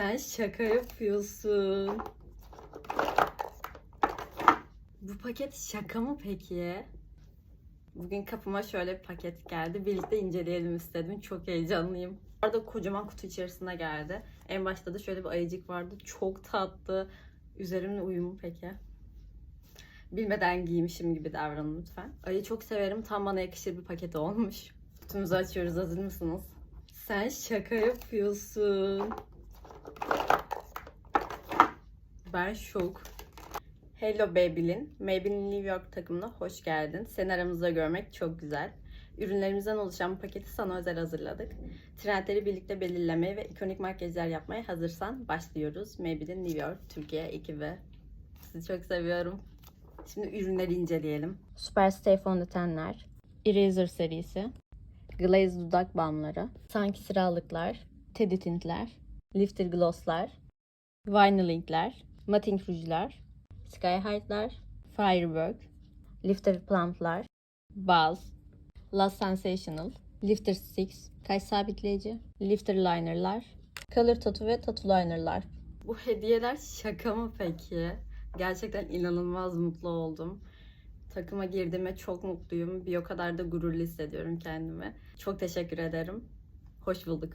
Sen şaka yapıyorsun. Bu paket şaka mı peki? Bugün kapıma şöyle bir paket geldi. Birlikte inceleyelim istedim. Çok heyecanlıyım. Bu arada kocaman kutu içerisine geldi. En başta da şöyle bir ayıcık vardı. Çok tatlı. Üzerimle uyumu peki? Bilmeden giymişim gibi davranın lütfen. Ayı çok severim. Tam bana yakışır bir paket olmuş. Kutumuzu açıyoruz. Hazır mısınız? Sen şaka yapıyorsun. Ben şok. Hello Babylin. Maybelline New York takımına hoş geldin. Seni aramızda görmek çok güzel. Ürünlerimizden oluşan paketi sana özel hazırladık. Trendleri birlikte belirlemeye ve ikonik makyajlar yapmaya hazırsan başlıyoruz. Maybelline New York Türkiye ekibi. Sizi çok seviyorum. Şimdi ürünleri inceleyelim. Superstay fondötenler, Eraser serisi, Glaze dudak balmları, Sanki sıralıklar, Teddy tintler, Lifter glosslar, Vinylingler, Matting rujlar, Sky High'lar, Firework, Lifter plumplar, Buzz, Last Sensational, Lifter Sticks, kaş sabitleyici, Lifter linerlar, Color Tattoo ve Tattoo linerlar. Bu hediyeler şaka mı peki? Gerçekten inanılmaz mutlu oldum. Takıma girdiğime çok mutluyum. Bir o kadar da gururlu hissediyorum kendimi. Çok teşekkür ederim. Hoş bulduk.